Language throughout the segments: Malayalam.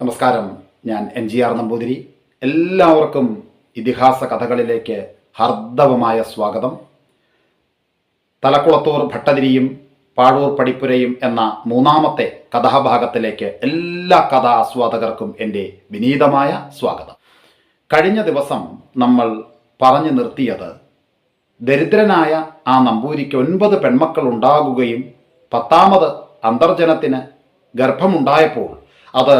നമസ്കാരം. ഞാൻ എൻ ജി ആർ നമ്പൂതിരി. എല്ലാവർക്കും ഇതിഹാസ കഥകളിലേക്ക് ഹർദവമായ സ്വാഗതം. തലക്കുളത്തൂർ ഭട്ടതിരിയും പാഴൂർ പടിപ്പുരയും എന്ന മൂന്നാമത്തെ കഥാഭാഗത്തിലേക്ക് എല്ലാ കഥാസ്വാദകർക്കും എന്റെ വിനീതമായ സ്വാഗതം. കഴിഞ്ഞ ദിവസം നമ്മൾ പറഞ്ഞു നിർത്തിയത് ദരിദ്രനായ ആ നമ്പൂരിക്ക് ഒൻപത് പെൺമക്കൾ ഉണ്ടാകുകയും പത്താമത് അന്തർജനത്തിന് ഗർഭമുണ്ടായപ്പോൾ അത്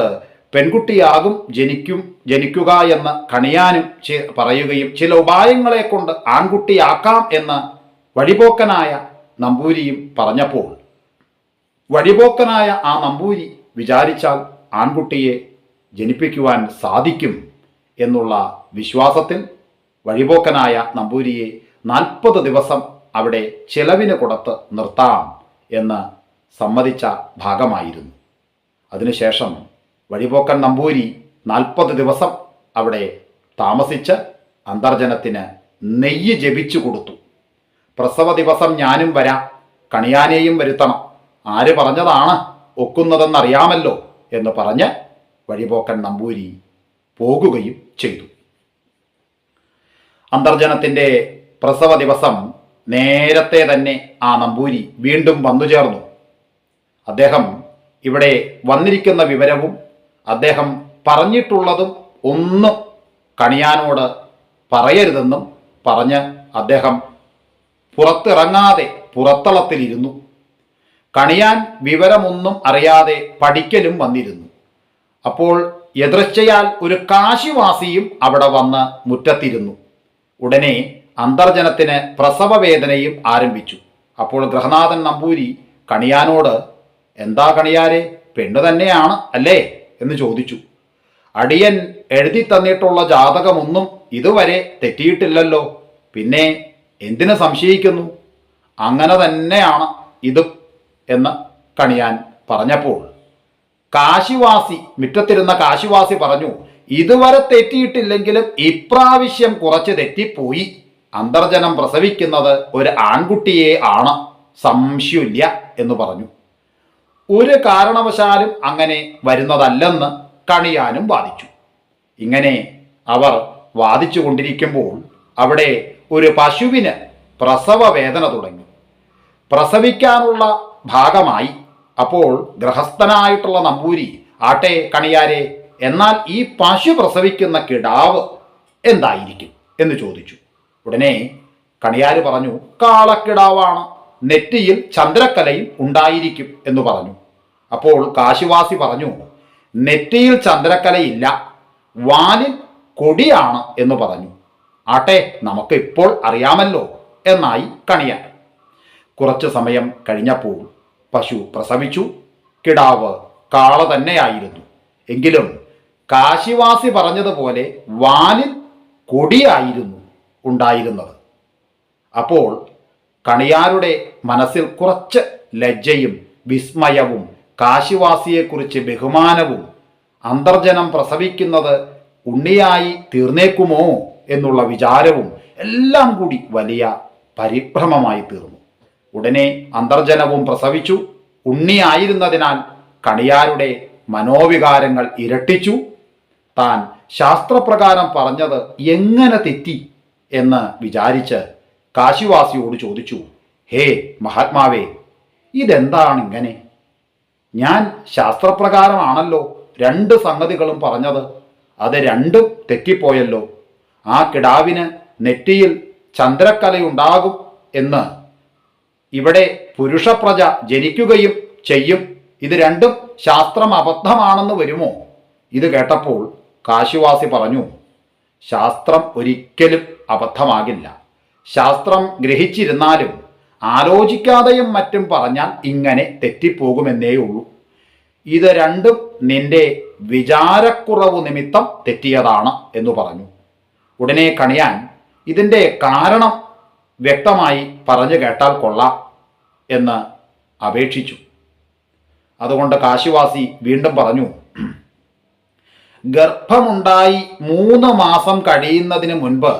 പെൺകുട്ടിയാകും ജനിക്കും ജനിക്കുക എന്ന് കണിയാനും പറയുകയും ചില ഉപായങ്ങളെ കൊണ്ട് ആൺകുട്ടിയാക്കാം എന്ന് വഴിപോക്കനായ നമ്പൂരിയും പറഞ്ഞപ്പോൾ വഴിപോക്കനായ ആ നമ്പൂരി വിചാരിച്ചാൽ ആൺകുട്ടിയെ ജനിപ്പിക്കുവാൻ സാധിക്കും എന്നുള്ള വിശ്വാസത്തിൽ വഴിപോക്കനായ നമ്പൂരിയെ നാൽപ്പത് ദിവസം അവിടെ ചെലവിന് കൊടുത്ത് നിർത്താം എന്ന് സമ്മതിച്ച ഭാഗമായിരുന്നു. അതിനുശേഷം വഴിപോക്കൻ നമ്പൂരി നാൽപ്പത് ദിവസം അവിടെ താമസിച്ച് അന്തർജനത്തിന് നെയ്യ് ജപിച്ചു കൊടുത്തു. പ്രസവ ദിവസം ഞാനും വരാം കണിയാനെയും വരുത്തണം. ആര് പറഞ്ഞതാണ് ഒക്കുന്നതെന്നറിയാമല്ലോ എന്ന് പറഞ്ഞ് വഴിപോക്കൻ നമ്പൂരി പോകുകയും ചെയ്തു. അന്തർജനത്തിന്റെ പ്രസവ ദിവസം നേരത്തെ തന്നെ ആ നമ്പൂരി വീണ്ടും വന്നു ചേർന്നു അദ്ദേഹം ഇവിടെ വന്നിരിക്കുന്ന വിവരവും അദ്ദേഹം പറഞ്ഞിട്ടുള്ളതും ഒന്നും കണിയാനോട് പറയരുതെന്നും പറഞ്ഞ് അദ്ദേഹം പുറത്തിറങ്ങാതെ പുറത്തളത്തിലിരുന്നു. കണിയാൻ വിവരമൊന്നും അറിയാതെ പഠിക്കലും വന്നിരുന്നു. അപ്പോൾ എതിർച്ചയാൽ ഒരു കാശിവാസിയും അവിടെ വന്ന് മുറ്റത്തിരുന്നു. ഉടനെ അന്തർജനത്തിന് പ്രസവവേദനയും ആരംഭിച്ചു. അപ്പോൾ ഗൃഹനാഥൻ നമ്പൂരി കണിയാനോട് എന്താ കണിയാരെ പെണ്ണു തന്നെയാണ് അല്ലേ? എന്ന് ചോദിച്ചു. അടിയൻ എഴുതി തന്നിട്ടുള്ള ജാതകമൊന്നും ഇതുവരെ തെറ്റിയിട്ടില്ലല്ലോ. പിന്നെ എന്തിനു സംശയിക്കുന്നു? അങ്ങനെ തന്നെയാണ് ഇതും എന്ന് കണിയാൻ പറഞ്ഞപ്പോൾ. കാശിവാസി മുറ്റത്തിരുന്ന കാശിവാസി പറഞ്ഞു ഇതുവരെ തെറ്റിയിട്ടില്ലെങ്കിലും ഇപ്രാവശ്യം കുറച്ച് തെറ്റിപ്പോയി. അന്തർജനം പ്രസവിക്കുന്നത് ഒരു ആൺകുട്ടിയെ ആണ്. സംശയമില്ല എന്ന് പറഞ്ഞു. ഒരു കാരണവശാലും അങ്ങനെ വരുന്നതല്ലെന്ന് കണിയാനും വാദിച്ചു. ഇങ്ങനെ അവർ വാദിച്ചു കൊണ്ടിരിക്കുമ്പോൾ അവിടെ ഒരു പശുവിന് പ്രസവ വേദന തുടങ്ങി. പ്രസവിക്കാനുള്ള ഭാഗമായി. അപ്പോൾ ഗൃഹസ്ഥനായിട്ടുള്ള നമ്പൂരി ആട്ടെ കണിയാരെ എന്നാൽ ഈ പശു പ്രസവിക്കുന്ന കിടാവ് എന്തായിരിക്കും? എന്ന് ചോദിച്ചു. ഉടനെ കണിയാര് പറഞ്ഞു കാളക്കിടാവാണ്. നെറ്റിയിൽ ചന്ദ്രക്കലയും ഉണ്ടായിരിക്കും എന്ന് പറഞ്ഞു. അപ്പോൾ കാശിവാസി പറഞ്ഞു നെറ്റിയിൽ ചന്ദ്രക്കലയില്ല വാലിൽ കൊടിയാണ് എന്ന് പറഞ്ഞു. ആട്ടെ നമുക്ക് ഇപ്പോൾ അറിയാമല്ലോ എന്നായി കണിയാൻ. കുറച്ചു സമയം കഴിഞ്ഞപ്പോൾ പശു പ്രസവിച്ചു. കിടാവ് കാള തന്നെയായിരുന്നു. എങ്കിലും കാശിവാസി പറഞ്ഞതുപോലെ വാലിൽ കൊടിയായിരുന്നു ഉണ്ടായിരുന്നത്. അപ്പോൾ കണിയാരുടെ മനസ്സിൽ കുറച്ച് ലജ്ജയും വിസ്മയവും കാശിവാസിയെക്കുറിച്ച് ബഹുമാനവും അന്തർജനം പ്രസവിക്കുന്നത് ഉണ്ണിയായി തീർന്നേക്കുമോ എന്നുള്ള വിചാരവും എല്ലാം കൂടി വലിയ പരിഭ്രമമായി തീർന്നു. ഉടനെ അന്തർജനവും പ്രസവിച്ചു. ഉണ്ണിയായിരുന്നതിനാൽ കണിയാരുടെ മനോവികാരങ്ങൾ ഇരട്ടിച്ചു. താൻ ശാസ്ത്രപ്രകാരം പറഞ്ഞത് എങ്ങനെ തെറ്റി എന്ന് വിചാരിച്ച് കാശിവാസിയോട് ചോദിച്ചു ഹേ മഹാത്മാവേ ഇതെന്താണ് ഇങ്ങനെ ഞാൻ ശാസ്ത്രപ്രകാരമാണല്ലോ രണ്ട് സംഗതികളും പറഞ്ഞത്. അത് രണ്ടും തെറ്റിപ്പോയല്ലോ. ആ കിടാവിന് നെറ്റിയിൽ ചന്ദ്രക്കലയുണ്ടാകും എന്ന്. ഇവിടെ പുരുഷപ്രജ ജനിക്കുകയും ചെയ്യും. ഇത് രണ്ടും ശാസ്ത്രം അബദ്ധമാണെന്ന് വരുമോ? ഇത് കേട്ടപ്പോൾ കാശിവാസി പറഞ്ഞു ശാസ്ത്രം ഒരിക്കലും അബദ്ധമാകില്ല. ശാസ്ത്രം ഗ്രഹിച്ചിരുന്നാലും ആലോചിക്കാതെയും മറ്റും പറഞ്ഞാൽ ഇങ്ങനെ തെറ്റിപ്പോകുമെന്നേ ഉള്ളൂ. ഇത് രണ്ടും നിന്റെ വിചാരക്കുറവ് നിമിത്തം തെറ്റിയതാണ് എന്ന് പറഞ്ഞു. ഉടനെ കണിയാൻ ഇതിന്റെ കാരണം വ്യക്തമായി പറഞ്ഞു കേട്ടാൽ കൊള്ളാം എന്ന് അപേക്ഷിച്ചു. അതുകൊണ്ട് കാശിവാസി വീണ്ടും പറഞ്ഞു ഗർഭമുണ്ടായി മൂന്ന് മാസം കഴിയുന്നതിന് മുൻപ്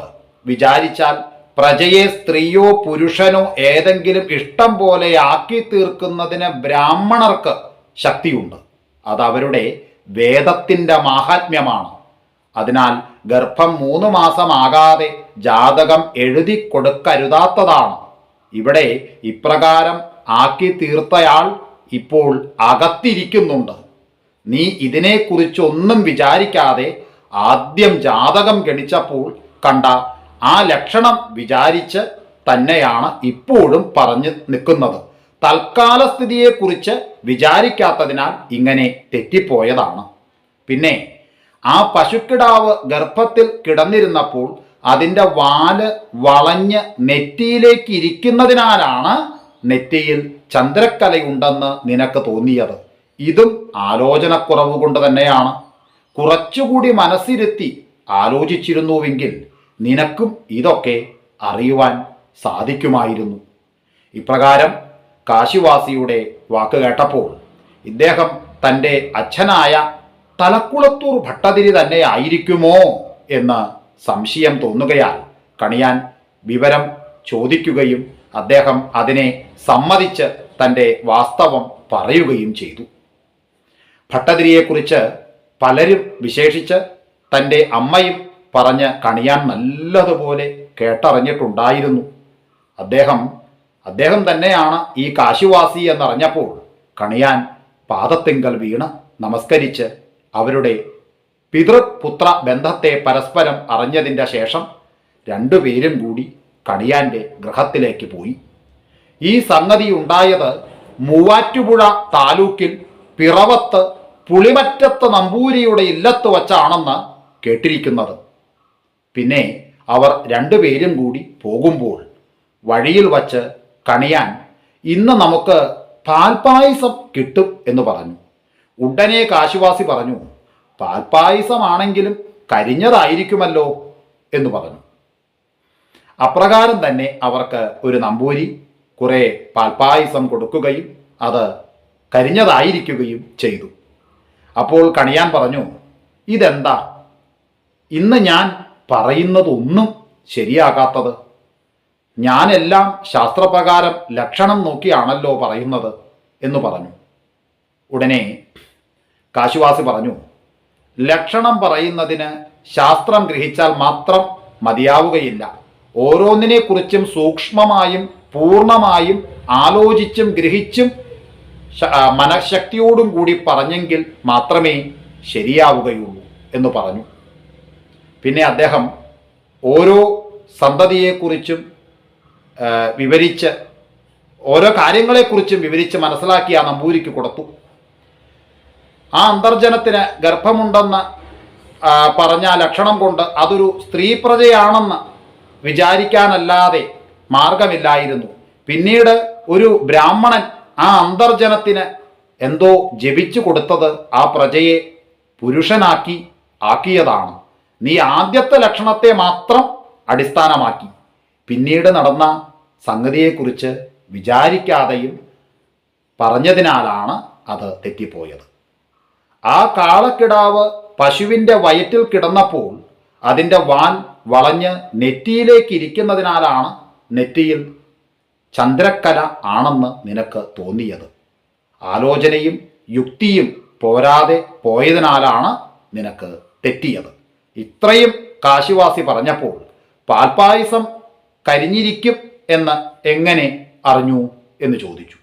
വിചാരിച്ചാൽ പ്രജയെ സ്ത്രീയോ പുരുഷനോ ഏതെങ്കിലും ഇഷ്ടം പോലെ ആക്കി തീർക്കുന്നതിന് ബ്രാഹ്മണർക്ക് ശക്തിയുണ്ട്. അതവരുടെ വേദത്തിന്റെ മാഹാത്മ്യമാണ്. അതിനാൽ ഗർഭം മൂന്ന് മാസമാകാതെ ജാതകം എഴുതി കൊടുക്കരുതാത്തതാണ്. ഇവിടെ ഇപ്രകാരം ആക്കി തീർത്തയാൾ ഇപ്പോൾ അകത്തിരിക്കുന്നുണ്ട്. നീ ഇതിനെക്കുറിച്ചൊന്നും വിചാരിക്കാതെ ആദ്യം ജാതകം ഗണിച്ചപ്പോൾ കണ്ട ആ ലക്ഷണം വിചാരിച്ച് തന്നെയാണ് ഇപ്പോഴും പറഞ്ഞു നിൽക്കുന്നത്. തൽക്കാല സ്ഥിതിയെക്കുറിച്ച് വിചാരിക്കാത്തതിനാൽ ഇങ്ങനെ തെറ്റിപ്പോയതാണ്. പിന്നെ ആ പശുക്കിടാവ് ഗർഭത്തിൽ കിടന്നിരുന്നപ്പോൾ അതിന്റെ വാൽ വളഞ്ഞ് നെറ്റിയിലേക്ക് ഇരിക്കുന്നതിനാലാണ് നെറ്റിയിൽ ചന്ദ്രക്കലയുണ്ടെന്ന് നിനക്ക് തോന്നിയത്. ഇതും ആലോചനക്കുറവ് കൊണ്ട് തന്നെയാണ്. കുറച്ചുകൂടി മനസ്സിരുത്തി ആലോചിച്ചിരുന്നുവെങ്കിൽ നിനക്കും ഇതൊക്കെ അറിയുവാൻ സാധിക്കുമായിരുന്നു. ഇപ്രകാരം കാശിവാസിയുടെ വാക്ക് കേട്ടപ്പോൾ ഇദ്ദേഹം തന്റെ അച്ഛനായ തലക്കുളത്തൂർ ഭട്ടതിരി തന്നെ ആയിരിക്കുമോ എന്ന് സംശയം തോന്നുകയാൽ കണിയാൻ വിവരം ചോദിക്കുകയും അദ്ദേഹം അതിനെ സമ്മതിച്ച് തന്റെ വാസ്തവം പറയുകയും ചെയ്തു. ഭട്ടതിരിയെക്കുറിച്ച് പലരും വിശേഷിച്ച് തന്റെ അമ്മയും പറഞ്ഞ് കണിയാൻ നല്ലതുപോലെ കേട്ടറിഞ്ഞിട്ടുണ്ടായിരുന്നു. അദ്ദേഹം അദ്ദേഹം തന്നെയാണ് ഈ കാശിവാസി എന്നറിഞ്ഞപ്പോൾ കണിയാൻ പാദത്തിങ്കൽ വീണ് നമസ്കരിച്ച് അവരുടെ പിതൃപുത്ര ബന്ധത്തെ പരസ്പരം അറിഞ്ഞതിന്റെ ശേഷം രണ്ടുപേരും കൂടി കണിയാന്റെ ഗൃഹത്തിലേക്ക് പോയി. ഈ സംഗതി ഉണ്ടായത് മൂവാറ്റുപുഴ താലൂക്കിൽ പിറവത്ത് പുളിമറ്റത്ത് നമ്പൂരിയുടെ ഇല്ലത്ത് വച്ചാണെന്ന് കേട്ടിരിക്കുന്നത്. പിന്നെ അവർ രണ്ടുപേരും കൂടി പോകുമ്പോൾ വഴിയിൽ വച്ച് കണിയാൻ ഇന്ന് നമുക്ക് പാൽപ്പായസം കിട്ടും എന്ന് പറഞ്ഞു. ഉടനെ കാശിവാസി പറഞ്ഞു പാൽപ്പായസമാണെങ്കിലും കരിഞ്ഞതായിരിക്കുമല്ലോ എന്ന് പറഞ്ഞു. അപ്രകാരം തന്നെ അവർക്ക് ഒരു നമ്പൂരി കുറേ പാൽപ്പായസം കൊടുക്കുകയും അത് കരിഞ്ഞതായിരിക്കുകയും ചെയ്തു. അപ്പോൾ കണിയാൻ പറഞ്ഞു ഇതെന്താ? ഇന്ന് ഞാൻ പറയുന്നതൊന്നും ശരിയാകാത്തത്. ഞാനെല്ലാം ശാസ്ത്രപ്രകാരം ലക്ഷണം നോക്കിയാണല്ലോ പറയുന്നത് എന്ന് പറഞ്ഞു. ഉടനെ കാശുവാസി പറഞ്ഞു ലക്ഷണം പറയുന്നതിന് ശാസ്ത്രം ഗ്രഹിച്ചാൽ മാത്രം മതിയാവുകയില്ല. ഓരോന്നിനെക്കുറിച്ചും സൂക്ഷ്മമായും പൂർണമായും ആലോചിച്ചും ഗ്രഹിച്ചും മനഃശക്തിയോടും കൂടി പറഞ്ഞെങ്കിൽ മാത്രമേ ശരിയാവുകയുള്ളൂ എന്ന് പറഞ്ഞു. പിന്നെ അദ്ദേഹം ഓരോ സന്തതിയെക്കുറിച്ചും വിവരിച്ച് ഓരോ കാര്യങ്ങളെക്കുറിച്ചും വിവരിച്ച് മനസ്സിലാക്കി ആ നമ്പൂരിക്ക് കൊടുത്തു. ആ അന്തർജനത്തിന് ഗർഭമുണ്ടെന്ന് പറഞ്ഞ ലക്ഷണം കൊണ്ട് അതൊരു സ്ത്രീ പ്രജയാണെന്ന് വിചാരിക്കാനല്ലാതെ മാർഗമില്ലായിരുന്നു. പിന്നീട് ഒരു ബ്രാഹ്മണൻ ആ അന്തർജനത്തിന് എന്തോ ജപിച്ചു കൊടുത്തത് ആ പ്രജയെ പുരുഷനാക്കി ആക്കിയതാണ്. നീ ആദ്യത്തെ ലക്ഷണത്തെ മാത്രം അടിസ്ഥാനമാക്കി. പിന്നീട് നടന്ന സംഗതിയെക്കുറിച്ച് വിചാരിക്കാതെയും പറഞ്ഞതിനാലാണ് അത് തെറ്റിപ്പോയത്. ആ കാളക്കിടാവ് പശുവിന്റെ വയറ്റിൽ കിടന്നപ്പോൾ അതിന്റെ വാൽ വളഞ്ഞ് നെറ്റിയിലേക്ക് ഇരിക്കുന്നതിനാലാണ് നെറ്റിയിൽ ചന്ദ്രക്കല ആണെന്ന് നിനക്ക് തോന്നിയത്. ആലോചനയും യുക്തിയും പോരാതെ പോയതിനാലാണ് നിനക്ക് തെറ്റിയത്. ഇത്രയും കാശിവാസി പറഞ്ഞപ്പോൾ പാൽപ്പായസം കരിഞ്ഞിരിക്കും എന്ന് എങ്ങനെ അറിഞ്ഞു എന്ന് ചോദിച്ചു.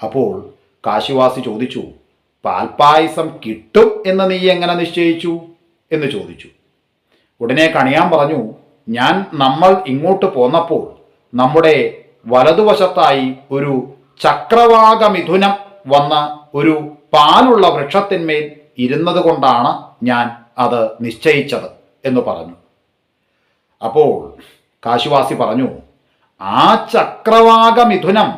അപ്പോൾ കാശിവാസി ചോദിച്ചു പാൽപ്പായസം കിട്ടും എന്ന് നീ എങ്ങനെ നിശ്ചയിച്ചു? എന്ന് ചോദിച്ചു. ഉടനെ കണിയാൻ പറഞ്ഞു ഞാൻ നമ്മൾ ഇങ്ങോട്ട് പോന്നപ്പോൾ നമ്മുടെ വലതുവശത്തായി ഒരു ചക്രവാക മിഥുനം വന്ന ഒരു പാലുള്ള വൃക്ഷത്തിന്മേൽ ഇരുന്നത് കൊണ്ടാണ് ഞാൻ അത് നിശ്ചയിച്ചത് എന്ന് പറഞ്ഞു. അപ്പോൾ കാശിവാസി പറഞ്ഞു ആ ചക്രവാക മിഥുനം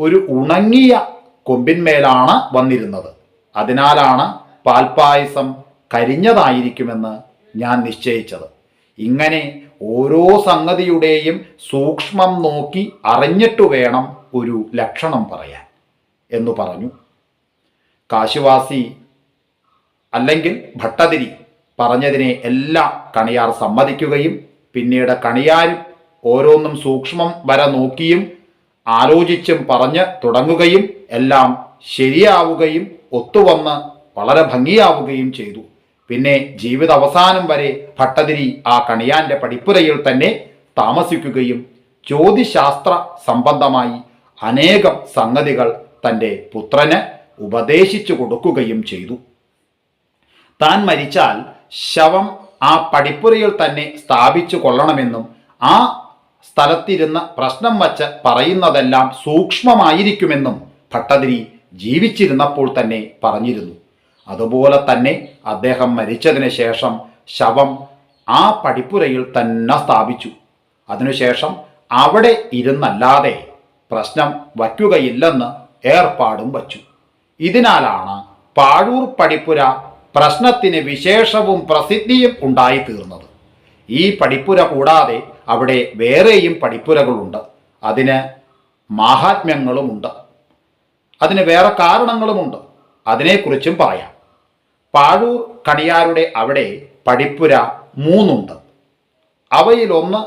ഒരു ഉണങ്ങിയ കൊമ്പിന്മേലാണ് വന്നിരുന്നത്. അതിനാലാണ് പാൽപ്പായസം കരിഞ്ഞതായിരിക്കുമെന്ന് ഞാൻ നിശ്ചയിച്ചത്. ഇങ്ങനെ ഓരോ സംഗതിയുടെയും സൂക്ഷ്മം നോക്കി അറിഞ്ഞിട്ട് വേണം ഒരു ലക്ഷണം പറയാൻ എന്ന് പറഞ്ഞു. കാശിവാസി അല്ലെങ്കിൽ ഭട്ടതിരി പറഞ്ഞതിനെ എല്ലാം കണിയാർ സമ്മതിക്കുകയും പിന്നീട് കണിയാരും ഓരോന്നും സൂക്ഷ്മം വരെ നോക്കിയും ആലോചിച്ചും പറഞ്ഞ് തുടങ്ങുകയും എല്ലാം ശരിയാവുകയും ഒത്തുവന്ന് വളരെ ഭംഗിയാവുകയും ചെയ്തു. പിന്നെ ജീവിത അവസാനം വരെ ഭട്ടതിരി ആ കണിയാന്റെ പടിപ്പുരയിൽ തന്നെ താമസിക്കുകയും ജ്യോതിശാസ്ത്ര സംബന്ധമായി അനേകം സംഗതികൾ തന്റെ പുത്രന് ഉപദേശിച്ചു കൊടുക്കുകയും ചെയ്തു. താൻ മരിച്ചാൽ ശവം ആ പടിപ്പുരയിൽ തന്നെ സ്ഥാപിച്ചു കൊള്ളണമെന്നും ആ സ്ഥലത്തിരുന്ന പ്രശ്നം വച്ച് പറയുന്നതെല്ലാം സൂക്ഷ്മമായിരിക്കുമെന്നും ഭട്ടതിരി ജീവിച്ചിരുന്നപ്പോൾ തന്നെ പറഞ്ഞിരുന്നു. അതുപോലെ തന്നെ അദ്ദേഹം മരിച്ചതിന് ശേഷം ശവം ആ പടിപ്പുരയിൽ തന്നെ സ്ഥാപിച്ചു. അതിനുശേഷം അവിടെ ഇരുന്നല്ലാതെ പ്രശ്നം വയ്ക്കുകയില്ലെന്ന് ഏർപ്പാടും വച്ചു. ഇതിനാലാണ് പാഴൂർ പടിപ്പുര പ്രശ്നത്തിന് വിശേഷവും പ്രസിദ്ധിയും ഉണ്ടായിത്തീർന്നത്. ഈ പടിപ്പുര കൂടാതെ അവിടെ വേറെയും പടിപ്പുരകളുണ്ട് അതിന് മാഹാത്മ്യങ്ങളുമുണ്ട്. അതിന് വേറെ കാരണങ്ങളുമുണ്ട്. അതിനെക്കുറിച്ചും പറയാം. പാഴൂർ കണിയാരുടെ അവിടെ പടിപ്പുര മൂന്നുണ്ട്. അവയിലൊന്ന്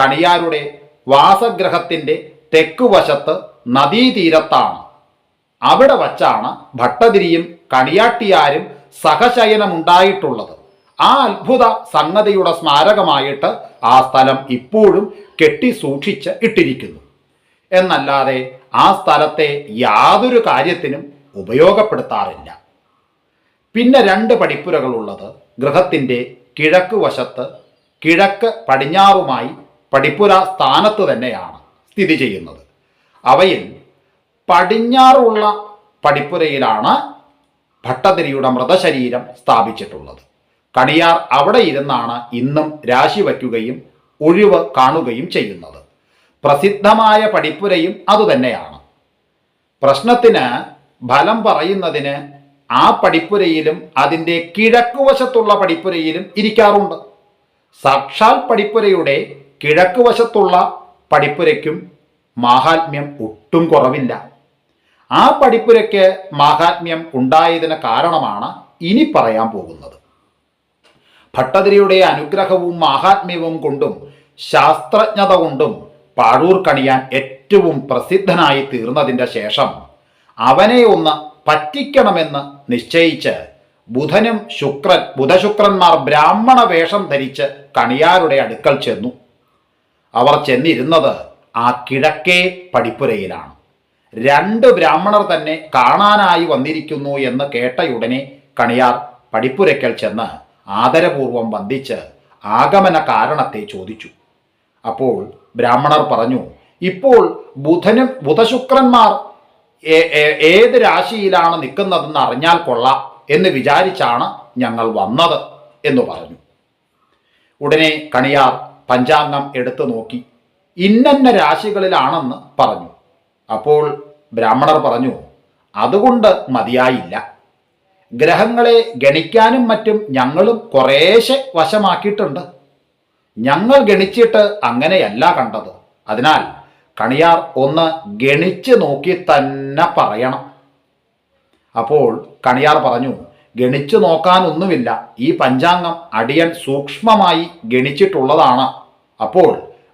കണിയാരുടെ വാസഗ്രഹത്തിന്റെ തെക്കുവശത്ത് നദീതീരത്താണ്. അവിടെ വച്ചാണ് ഭട്ടതിരിയും കണിയാട്ടിയാരും സഹശയനമുണ്ടായിട്ടുള്ളത്. ആ അത്ഭുത സംഗതിയുടെ സ്മാരകമായിട്ട് ആ സ്ഥലം ഇപ്പോഴും കെട്ടി സൂക്ഷിച്ച് ഇട്ടിരിക്കുന്നു. എന്നല്ലാതെ ആ സ്ഥലത്തെ യാതൊരു കാര്യത്തിനും ഉപയോഗപ്പെടുത്താറില്ല. പിന്നെ രണ്ട് പടിപ്പുരകളുള്ളത് ഗൃഹത്തിന്റെ കിഴക്ക് വശത്ത് കിഴക്ക് പടിഞ്ഞാറുമായി പടിപ്പുര സ്ഥാനത്ത് തന്നെയാണ് സ്ഥിതി ചെയ്യുന്നത്. അവയിൽ പടിഞ്ഞാറുള്ള പടിപ്പുരയിലാണ് ഭട്ടതിരിയുടെ മൃതശരീരം സ്ഥാപിച്ചിട്ടുള്ളത്. കണിയാർ അവിടെ ഇരുന്നാണ് ഇന്നും രാശി വയ്ക്കുകയും ഒഴിവ് കാണുകയും ചെയ്യുന്നത്. പ്രസിദ്ധമായ പഠിപ്പുരയും അതുതന്നെയാണ്. പ്രശ്നത്തിന് ഫലം പറയുന്നതിന് ആ പടിപ്പുരയിലും അതിന്റെ കിഴക്കുവശത്തുള്ള പടിപ്പുരയിലും ഇരിക്കാറുണ്ട്. സാക്ഷാൽ പടിപ്പുരയുടെ കിഴക്കുവശത്തുള്ള പടിപ്പുരയ്ക്കും മാഹാത്മ്യം ഒട്ടും കുറവില്ല. ആ പഠിപ്പുരയ്ക്ക് മാഹാത്മ്യം ഉണ്ടായതിന് കാരണമാണ് ഇനി പറയാൻ പോകുന്നത്. ഭട്ടതിരിയുടെ അനുഗ്രഹവും മാഹാത്മ്യവും കൊണ്ടും ശാസ്ത്രജ്ഞത കൊണ്ടും പാഴൂർ കണിയാൻ ഏറ്റവും പ്രസിദ്ധനായി തീർന്നതിന്റെ ശേഷം അവനെ ഒന്ന് പറ്റിക്കണമെന്ന് നിശ്ചയിച്ച് ബുധനും ശുക്രൻ ബുധശുക്രന്മാർ ബ്രാഹ്മണ വേഷം ധരിച്ച് കണിയാരുടെ അടുക്കൽ ചെന്നു. അവർ ചെന്നിരുന്നത് ആ കിഴക്കേ പടിപ്പുരയിലാണ് രണ്ട് ബ്രാഹ്മണർ തന്നെ കാണാനായി വന്നിരിക്കുന്നു എന്ന് കേട്ടയുടനെ കണിയാർ പടിപ്പുരയ്ക്കൽ ചെന്ന് ആദരപൂർവം വന്ദിച്ച് ആഗമന കാരണത്തെ ചോദിച്ചു. അപ്പോൾ ബ്രാഹ്മണർ പറഞ്ഞു ഇപ്പോൾ ബുധനും ബുധശുക്രന്മാർ ഏത് രാശിയിലാണ് നിൽക്കുന്നതെന്ന് അറിഞ്ഞാൽ കൊള്ളാം എന്ന് വിചാരിച്ചാണ് ഞങ്ങൾ വന്നത് എന്ന് പറഞ്ഞു. ഉടനെ കണിയാർ പഞ്ചാംഗം എടുത്തു നോക്കി. ഇന്നന്ന രാശികളിലാണെന്ന് പറഞ്ഞു. അപ്പോൾ ബ്രാഹ്മണർ പറഞ്ഞു അതുകൊണ്ട് മതിയായില്ല. ഗ്രഹങ്ങളെ ഗണിക്കാനും മറ്റും ഞങ്ങളും കുറേശ്ശെ വശമാക്കിയിട്ടുണ്ട്. ഞങ്ങൾ ഗണിച്ചിട്ട് അങ്ങനെയല്ല കണ്ടത്. അതിനാൽ കണിയാർ ഒന്ന് ഗണിച്ച് നോക്കി തന്നെ പറയണം. അപ്പോൾ കണിയാർ പറഞ്ഞു ഗണിച്ചു നോക്കാനൊന്നുമില്ല. ഈ പഞ്ചാംഗം അടിയൻ സൂക്ഷ്മമായി ഗണിച്ചിട്ടുള്ളതാണ്. അപ്പോൾ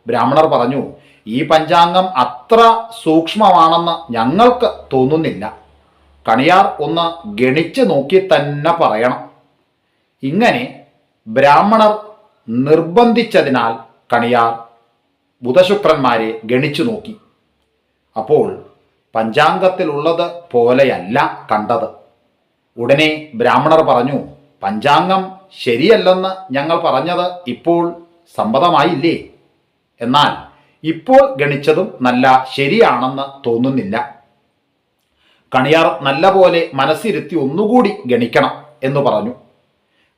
ബ്രാഹ്മണർ പറഞ്ഞു ഈ പഞ്ചാംഗം അത്ര സൂക്ഷ്മമാണെന്ന് ഞങ്ങൾക്ക് തോന്നുന്നില്ല. കണിയാർ ഒന്ന് ഗണിച്ച് നോക്കി തന്നെ പറയണം. ഇങ്ങനെ ബ്രാഹ്മണർ നിർബന്ധിച്ചതിനാൽ കണിയാർ ബുധശുക്രന്മാരെ ഗണിച്ചു നോക്കി. അപ്പോൾ പഞ്ചാംഗത്തിലുള്ളത് പോലെയല്ല കണ്ടത്. ഉടനെ ബ്രാഹ്മണർ പറഞ്ഞു പഞ്ചാംഗം ശരിയല്ലെന്ന് ഞങ്ങൾ പറഞ്ഞത് ഇപ്പോൾ സമ്മതമായില്ലേ? എന്നാൽ ഇപ്പോൾ ഗണിച്ചതും നല്ല ശരിയാണെന്ന് തോന്നുന്നില്ല. കണിയാർ നല്ല പോലെ മനസ്സിരുത്തി ഒന്നുകൂടി ഗണിക്കണം എന്ന് പറഞ്ഞു.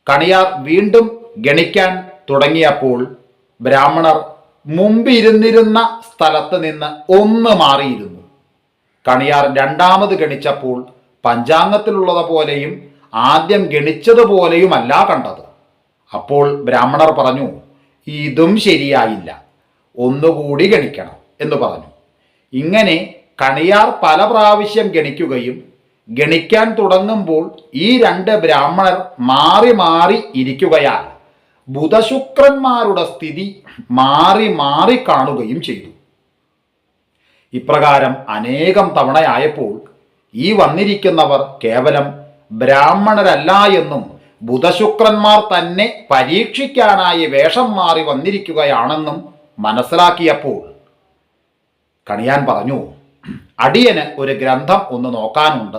കണിയാർ വീണ്ടും ഗണിക്കാൻ തുടങ്ങിയപ്പോൾ ബ്രാഹ്മണർ മുമ്പിരുന്നിരുന്ന സ്ഥലത്ത് നിന്ന് ഒന്ന് മാറിയിരുന്നു. കണിയാർ രണ്ടാമത് ഗണിച്ചപ്പോൾ പഞ്ചാംഗത്തിലുള്ളത് പോലെയും ആദ്യം ഗണിച്ചതുപോലെയുമല്ല കണ്ടത്. അപ്പോൾ ബ്രാഹ്മണർ പറഞ്ഞു ഇതും ശരിയായില്ല. ഒന്നുകൂടി ഗണിക്കണം എന്ന് പറഞ്ഞു. ഇങ്ങനെ കണിയാർ പല പ്രാവശ്യം ഗണിക്കുകയും ഗണിക്കാൻ തുടങ്ങുമ്പോൾ ഈ രണ്ട് ബ്രാഹ്മണർ മാറി മാറി ഇരിക്കുകയാൽ ബുധശുക്രന്മാരുടെ സ്ഥിതി മാറി മാറി കാണുകയും ചെയ്തു. ഇപ്രകാരം അനേകം തവണയായപ്പോൾ ഈ വന്നിരിക്കുന്നവർ കേവലം ബ്രാഹ്മണരല്ല എന്നും ബുധശുക്രന്മാർ തന്നെ പരീക്ഷിക്കാനായി വേഷം മാറി വന്നിരിക്കുകയാണെന്നും മനസ്സിലാക്കിയപ്പോൾ കണിയാൻ പറഞ്ഞു അടിയന് ഒരു ഗ്രന്ഥം ഒന്ന് നോക്കാനുണ്ട്.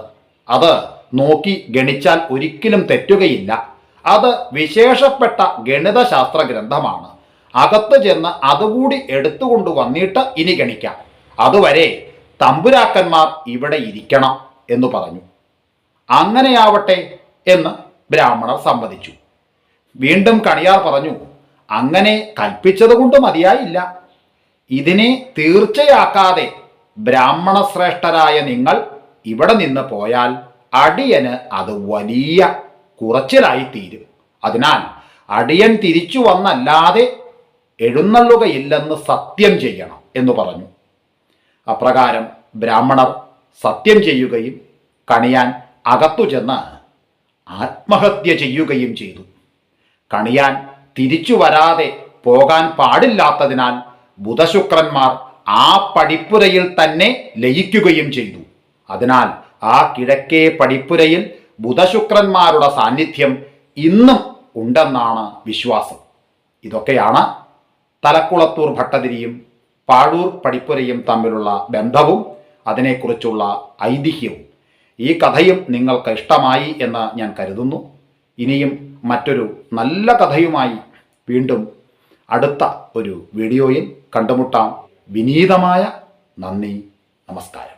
അത് നോക്കി ഗണിച്ചാൽ ഒരിക്കലും തെറ്റുകയില്ല. അത് വിശേഷപ്പെട്ട ഗണിതശാസ്ത്ര ഗ്രന്ഥമാണ്. അകത്ത് ചെന്ന് അതുകൂടി എടുത്തുകൊണ്ട് വന്നിട്ട് ഇനി ഗണിക്കാം. അതുവരെ തമ്പുരാക്കന്മാർ ഇവിടെ ഇരിക്കണം എന്ന് പറഞ്ഞു. അങ്ങനെയാവട്ടെ എന്ന് ബ്രാഹ്മണർ സമ്മതിച്ചു. വീണ്ടും കണിയാർ പറഞ്ഞു അങ്ങനെ കൽപ്പിച്ചതുകൊണ്ട് മതിയായില്ല. ഇതിനെ തീർച്ചയാക്കാതെ ബ്രാഹ്മണ ശ്രേഷ്ഠരായ നിങ്ങൾ ഇവിടെ നിന്ന് പോയാൽ അടിയന് അത് വലിയ കുറച്ചിലായി തീരും അതിനാൽ അടിയൻ തിരിച്ചു വന്നല്ലാതെ എഴുന്നള്ളുകയില്ലെന്ന് സത്യം ചെയ്യണം എന്ന് പറഞ്ഞു. അപ്രകാരം ബ്രാഹ്മണർ സത്യം ചെയ്യുകയും കണിയാൻ അകത്തു ചെന്ന് ആത്മഹത്യ ചെയ്യുകയും ചെയ്തു. കണിയാൻ തിരിച്ചു വരാതെ പോകാൻ പാടില്ലാത്തതിനാൽ ബുധശുക്രന്മാർ ആ പടിപ്പുരയിൽ തന്നെ ലയിക്കുകയും ചെയ്തു. അതിനാൽ ആ കിഴക്കേ പടിപ്പുരയിൽ ബുധശുക്രന്മാരുടെ സാന്നിധ്യം ഇന്നും ഉണ്ടെന്നാണ് വിശ്വാസം. ഇതൊക്കെയാണ് തലക്കുളത്തൂർ ഭട്ടതിരിയും പാഴൂർ പടിപ്പുരയും തമ്മിലുള്ള ബന്ധവും അതിനെക്കുറിച്ചുള്ള ഐതിഹ്യവും. ഈ കഥയും നിങ്ങൾക്ക് ഇഷ്ടമായി എന്ന് ഞാൻ കരുതുന്നു. ഇനിയും മറ്റൊരു നല്ല കഥയുമായി വീണ്ടും അടുത്ത ഒരു വീഡിയോയിൽ കണ്ടുമുട്ടാം. വിനീതമായ നന്ദി നമസ്കാരം.